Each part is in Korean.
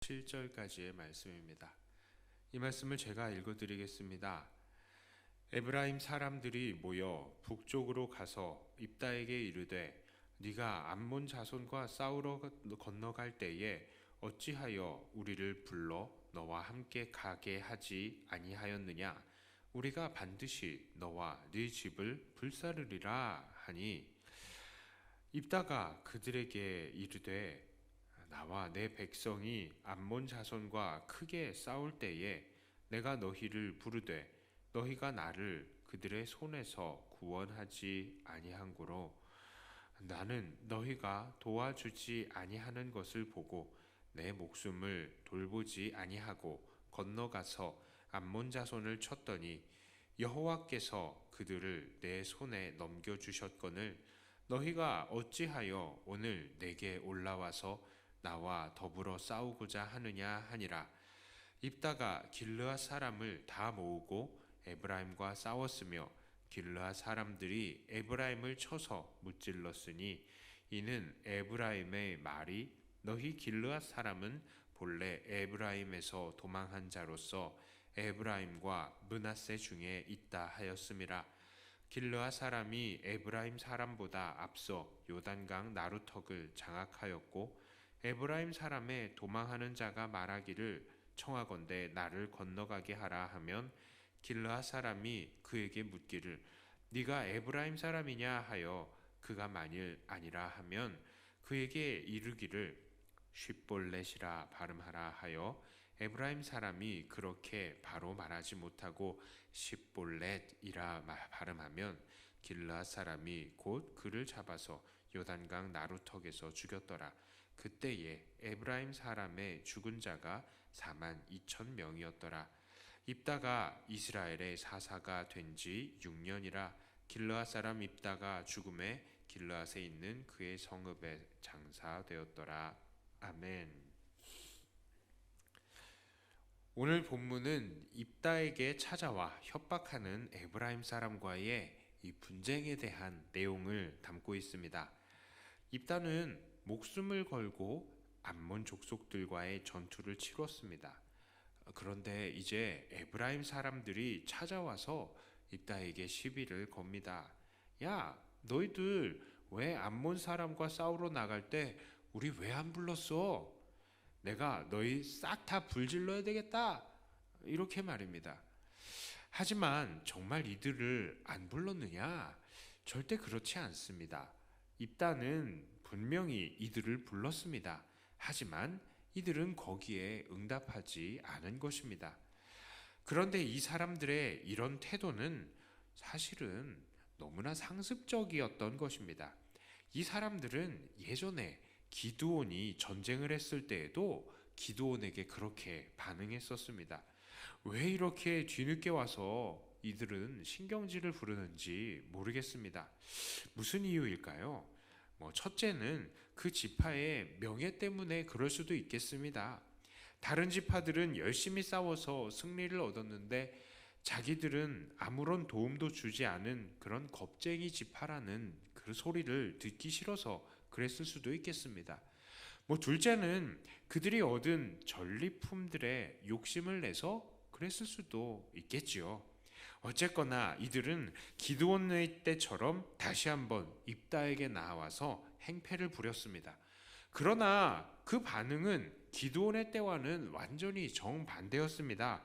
7절까지의 말씀입니다. 이 말씀을 제가 읽어 드리겠습니다. 에브라임 사람들이 모여 북쪽으로 가서 입다에게 이르되 네가 암몬 자손과 싸우러 건너갈 때에 어찌하여 우리를 불러 너와 함께 가게 하지 아니하였느냐 우리가 반드시 너와 네 집을 불사르리라 하니 입다가 그들에게 이르되 나와 내 백성이 암몬 자손과 크게 싸울 때에 내가 너희를 부르되 너희가 나를 그들의 손에서 구원하지 아니한고로 나는 너희가 도와주지 아니하는 것을 보고 내 목숨을 돌보지 아니하고 건너가서 암몬 자손을 쳤더니 여호와께서 그들을 내 손에 넘겨 주셨거늘 너희가 어찌하여 오늘 내게 올라와서 나와 더불어 싸우고자 하느냐 하니라. 입다가 길르아 사람을 다 모으고 에브라임과 싸웠으며 길르아 사람들이 에브라임을 쳐서 무찔렀으니 이는 에브라임의 말이 너희 길르아 사람은 본래 에브라임에서 도망한 자로서 에브라임과 문하세 중에 있다 하였음이라 길르아 사람이 에브라임 사람보다 앞서 요단강 나루턱을 장악하였고 에브라임 사람의 도망하는 자가 말하기를 청하건대 나를 건너가게 하라 하면 길르아 사람이 그에게 묻기를 네가 에브라임 사람이냐 하여 그가 만일 아니라 하면 그에게 이르기를 쉽볼렛이라 발음하라 하여 에브라임 사람이 그렇게 바로 말하지 못하고 십볼렛이라 발음하면 길르아 사람이 곧 그를 잡아서 요단강 나루턱에서 죽였더라. 그때에 에브라임 사람의 죽은 자가 4만 2천 명이었더라. 입다가 이스라엘의 사사가 된 지 6년이라 길르앗 사람 입다가 죽음에 길르앗에 있는 그의 성읍에 장사되었더라. 아멘. 오늘 본문은 입다에게 찾아와 협박하는 에브라임 사람과의 이 분쟁에 대한 내용을 담고 있습니다. 입다는 목숨을 걸고 암몬 족속들과의 전투를 치렀습니다. 그런데 이제 에브라임 사람들이 찾아와서 입다에게 시비를 겁니다. 야, 너희들 왜 암몬 사람과 싸우러 나갈 때 우리 왜 안 불렀어? 내가 너희 싹 다 불질러야 되겠다. 이렇게 말입니다. 하지만 정말 이들을 안 불렀느냐? 절대 그렇지 않습니다. 입다는 분명히 이들을 불렀습니다. 하지만 이들은 거기에 응답하지 않은 것입니다. 그런데 이 사람들의 이런 태도는 사실은 너무나 상습적이었던 것입니다. 이 사람들은 예전에 기드온이 전쟁을 했을 때에도 기드온에게 그렇게 반응했었습니다. 왜 이렇게 뒤늦게 와서 이들은 신경질을 부르는지 모르겠습니다. 무슨 이유일까요? 뭐 첫째는 그 지파의 명예 때문에 그럴 수도 있겠습니다. 다른 지파들은 열심히 싸워서 승리를 얻었는데 자기들은 아무런 도움도 주지 않은 그런 겁쟁이 지파라는 그 소리를 듣기 싫어서 그랬을 수도 있겠습니다. 뭐 둘째는 그들이 얻은 전리품들의 욕심을 내서 그랬을 수도 있겠지요. 어쨌거나 이들은 기드온의 때처럼 다시 한번 입다에게 나와서 행패를 부렸습니다. 그러나 그 반응은 기드온의 때와는 완전히 정반대였습니다.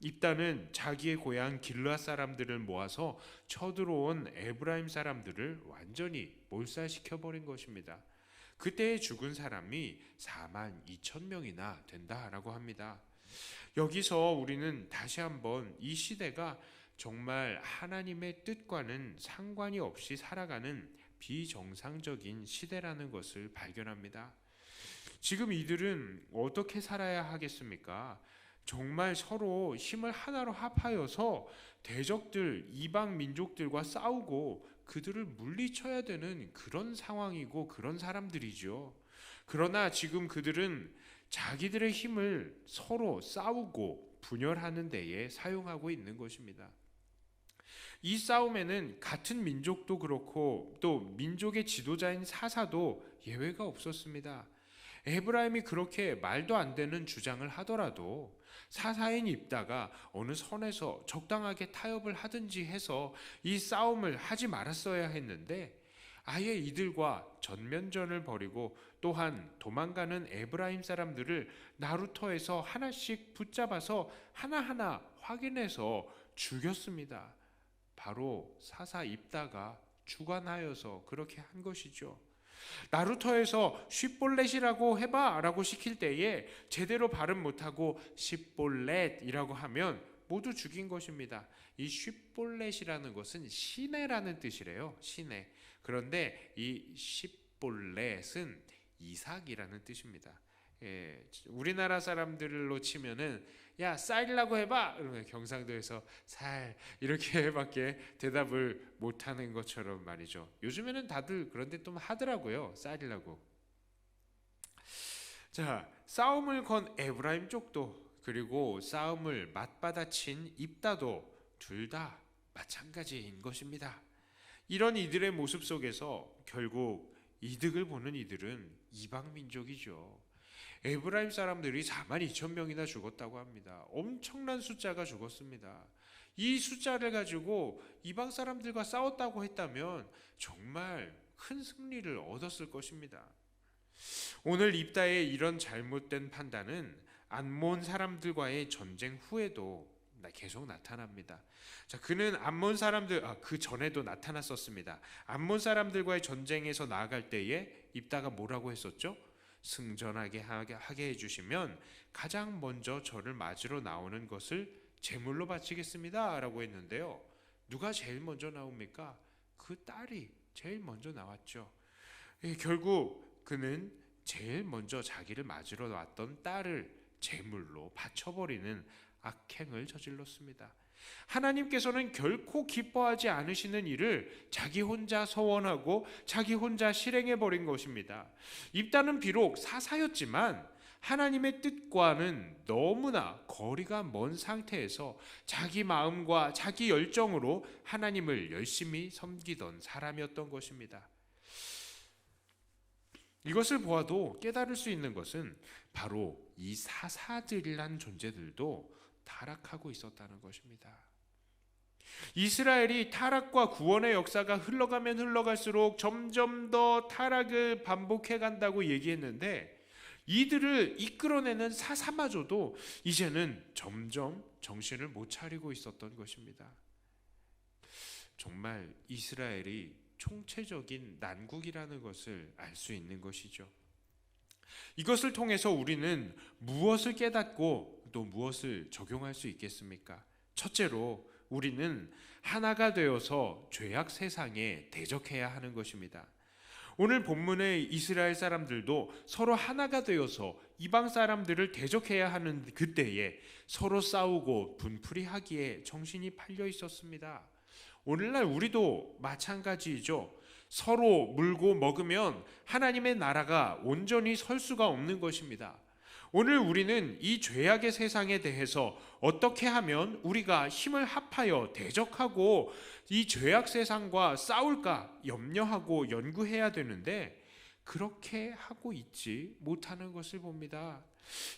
입다는 자기의 고향 길르앗 사람들을 모아서 쳐들어온 에브라임 사람들을 완전히 몰살시켜 버린 것입니다. 그때 죽은 사람이 4만 2천 명이나 된다라고 합니다. 여기서 우리는 다시 한번 이 시대가 정말 하나님의 뜻과는 상관이 없이 살아가는 비정상적인 시대라는 것을 발견합니다. 지금 이들은 어떻게 살아야 하겠습니까? 정말 서로 힘을 하나로 합하여서 대적들, 이방 민족들과 싸우고 그들을 물리쳐야 되는 그런 상황이고 그런 사람들이죠. 그러나 지금 그들은 자기들의 힘을 서로 싸우고 분열하는 데에 사용하고 있는 것입니다. 이 싸움에는 같은 민족도 그렇고 또 민족의 지도자인 사사도 예외가 없었습니다. 에브라임이 그렇게 말도 안 되는 주장을 하더라도 사사인 입다가 어느 선에서 적당하게 타협을 하든지 해서 이 싸움을 하지 말았어야 했는데 아예 이들과 전면전을 벌이고 또한 도망가는 에브라임 사람들을 나루터에서 하나씩 붙잡아서 하나하나 확인해서 죽였습니다. 바로 사사 입다가 주관하여서 그렇게 한 것이죠. 나루터에서 쉽볼렛이라고 해봐라고 시킬 때에 제대로 발음 못하고 쉽볼렛이라고 하면 모두 죽인 것입니다. 이 쉽볼렛이라는 것은 시내라는 뜻이래요. 시내. 그런데 이 쉽볼렛은 이삭이라는 뜻입니다. 예, 우리나라 사람들로 치면은 야 쌀이라고 해봐 그러면 경상도에서 살 이렇게밖에 대답을 못하는 것처럼 말이죠. 요즘에는 다들 그런데 좀 하더라고요 쌀이라고. 자 싸움을 건 에브라임 쪽도 그리고 싸움을 맞받아친 입다도 둘 다 마찬가지인 것입니다. 이런 이들의 모습 속에서 결국 이득을 보는 이들은 이방 민족이죠. 에브라임 사람들이 4만 2천 명이나 죽었다고 합니다. 엄청난 숫자가 죽었습니다. 이 숫자를 가지고 이방 사람들과 싸웠다고 했다면 정말 큰 승리를 얻었을 것입니다. 오늘 입다의 이런 잘못된 판단은 안몬 사람들과의 전쟁 후에도 계속 나타납니다. 자, 그는 암몬 사람들 아, 그 전에도 나타났었습니다. 암몬 사람들과의 전쟁에서 나아갈 때에 입다가 뭐라고 했었죠? 승전하게 하게 해주시면 가장 먼저 저를 맞으러 나오는 것을 제물로 바치겠습니다 라고 했는데요. 누가 제일 먼저 나옵니까? 그 딸이 제일 먼저 나왔죠. 예, 결국 그는 제일 먼저 자기를 맞으러 왔던 딸을 제물로 바쳐버리는 악행을 저질렀습니다. 하나님께서는 결코 기뻐하지 않으시는 일을 자기 혼자 서원하고 자기 혼자 실행해 버린 것입니다. 입다는 비록 사사였지만 하나님의 뜻과는 너무나 거리가 먼 상태에서 자기 마음과 자기 열정으로 하나님을 열심히 섬기던 사람이었던 것입니다. 이것을 보아도 깨달을 수 있는 것은 바로 이 사사들이란 존재들도 타락하고 있었다는 것입니다. 이스라엘이 타락과 구원의 역사가 흘러가면 흘러갈수록 점점 더 타락을 반복해 간다고 얘기했는데 이들을 이끌어내는 사사마저도 이제는 점점 정신을 못 차리고 있었던 것입니다. 정말 이스라엘이 총체적인 난국이라는 것을 알 수 있는 것이죠. 이것을 통해서 우리는 무엇을 깨닫고 또 무엇을 적용할 수 있겠습니까? 첫째로 우리는 하나가 되어서 죄악 세상에 대적해야 하는 것입니다. 오늘 본문의 이스라엘 사람들도 서로 하나가 되어서 이방 사람들을 대적해야 하는 그때에 서로 싸우고 분풀이 하기에 정신이 팔려 있었습니다. 오늘날 우리도 마찬가지이죠. 서로 물고 먹으면 하나님의 나라가 온전히 설 수가 없는 것입니다. 오늘 우리는 이 죄악의 세상에 대해서 어떻게 하면 우리가 힘을 합하여 대적하고 이 죄악 세상과 싸울까 염려하고 연구해야 되는데 그렇게 하고 있지 못하는 것을 봅니다.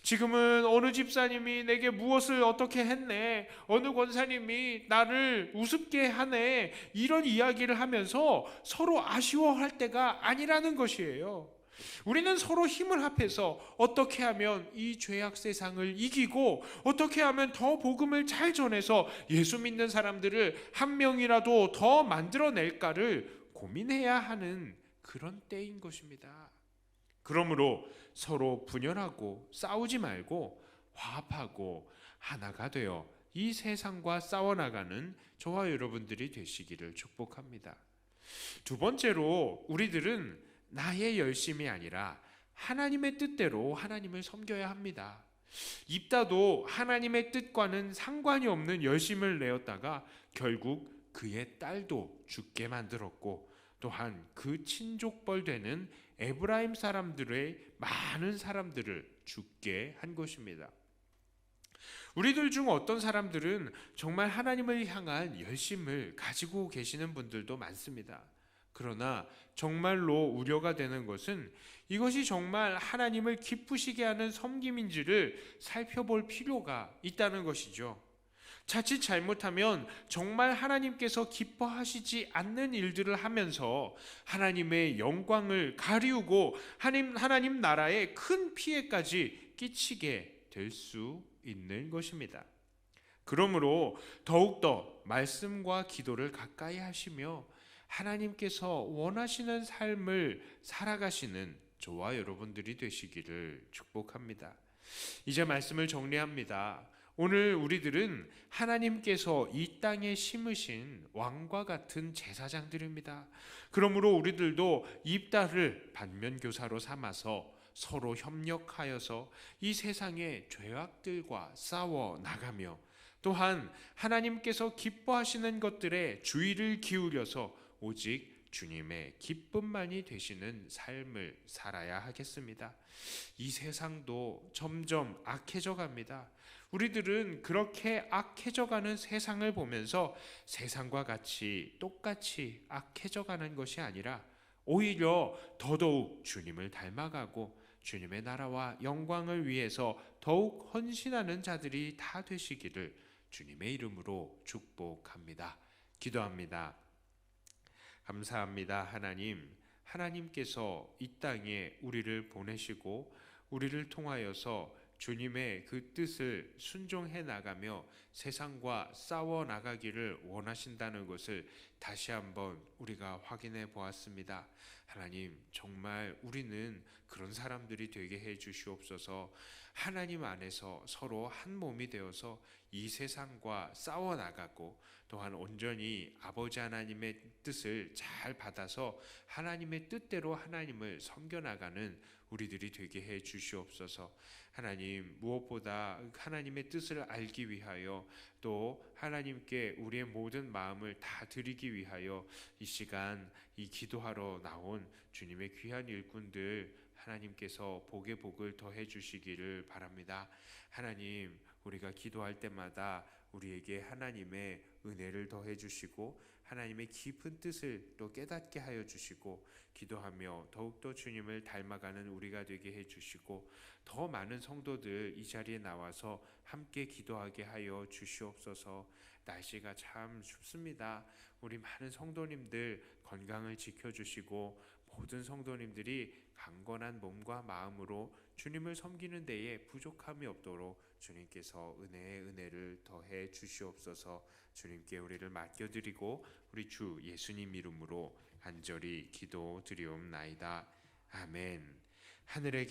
지금은 어느 집사님이 내게 무엇을 어떻게 했네, 어느 권사님이 나를 우습게 하네, 이런 이야기를 하면서 서로 아쉬워할 때가 아니라는 것이에요. 우리는 서로 힘을 합해서 어떻게 하면 이 죄악 세상을 이기고 어떻게 하면 더 복음을 잘 전해서 예수 믿는 사람들을 한 명이라도 더 만들어낼까를 고민해야 하는 그런 때인 것입니다. 그러므로 서로 분열하고 싸우지 말고 화합하고 하나가 되어 이 세상과 싸워나가는 저와 여러분들이 되시기를 축복합니다. 두 번째로 우리들은 나의 열심이 아니라 하나님의 뜻대로 하나님을 섬겨야 합니다. 입다도 하나님의 뜻과는 상관이 없는 열심을 내었다가 결국 그의 딸도 죽게 만들었고 또한 그 친족벌 되는 에브라임 사람들의 많은 사람들을 죽게 한 것입니다. 우리들 중 어떤 사람들은 정말 하나님을 향한 열심을 가지고 계시는 분들도 많습니다. 그러나 정말로 우려가 되는 것은 이것이 정말 하나님을 기쁘시게 하는 섬김인지를 살펴볼 필요가 있다는 것이죠. 자칫 잘못하면 정말 하나님께서 기뻐하시지 않는 일들을 하면서 하나님의 영광을 가리우고 하나님, 하나님 나라에 큰 피해까지 끼치게 될 수 있는 것입니다. 그러므로 더욱더 말씀과 기도를 가까이 하시며 하나님께서 원하시는 삶을 살아가시는 저와 여러분들이 되시기를 축복합니다. 이제 말씀을 정리합니다. 오늘 우리들은 하나님께서 이 땅에 심으신 왕과 같은 제사장들입니다. 그러므로 우리들도 입다를 반면교사로 삼아서 서로 협력하여서 이 세상의 죄악들과 싸워 나가며 또한 하나님께서 기뻐하시는 것들에 주의를 기울여서 오직 주님의 기쁨만이 되시는 삶을 살아야 하겠습니다. 이 세상도 점점 악해져 갑니다. 우리들은 그렇게 악해져 가는 세상을 보면서 세상과 같이 똑같이 악해져 가는 것이 아니라 오히려 더더욱 주님을 닮아가고 주님의 나라와 영광을 위해서 더욱 헌신하는 자들이 다 되시기를 주님의 이름으로 축복합니다. 기도합니다. 감사합니다. 하나님. 하나님께서 이 땅에 우리를 보내시고 우리를 통하여서 주님의 그 뜻을 순종해 나가며 세상과 싸워 나가기를 원하신다는 것을 다시 한번 우리가 확인해 보았습니다. 하나님, 정말 우리는 그런 사람들이 되게 해 주시옵소서. 하나님 안에서 서로 한 몸이 되어서 이 세상과 싸워 나가고 또한 온전히 아버지 하나님의 뜻을 잘 받아서 하나님의 뜻대로 하나님을 섬겨 나가는 우리들이 되게 해 주시옵소서. 하나님 무엇보다 하나님의 뜻을 알기 위하여 또 하나님께 우리의 모든 마음을 다 드리기 위하여 이 시간 이 기도하러 나온 주님의 귀한 일꾼들 하나님께서 복의 복을 더해 주시기를 바랍니다. 하나님 우리가 기도할 때마다 우리에게 하나님의 은혜를 더해 주시고 하나님의 깊은 뜻을 또 깨닫게 하여 주시고 기도하며 더욱더 주님을 닮아가는 우리가 되게 해 주시고 더 많은 성도들 이 자리에 나와서 함께 기도하게 하여 주시옵소서. 날씨가 참 춥습니다. 우리 많은 성도님들 건강을 지켜 주시고 모든 성도님들이 강건한 몸과 마음으로 주님을 섬기는 데에 부족함이 없도록 주님께서 은혜의 은혜를 더해 주시옵소서. 주님께 우리를 맡겨드리고 우리 주 예수님 이름으로 간절히 기도드리옵나이다. 아멘. 하늘의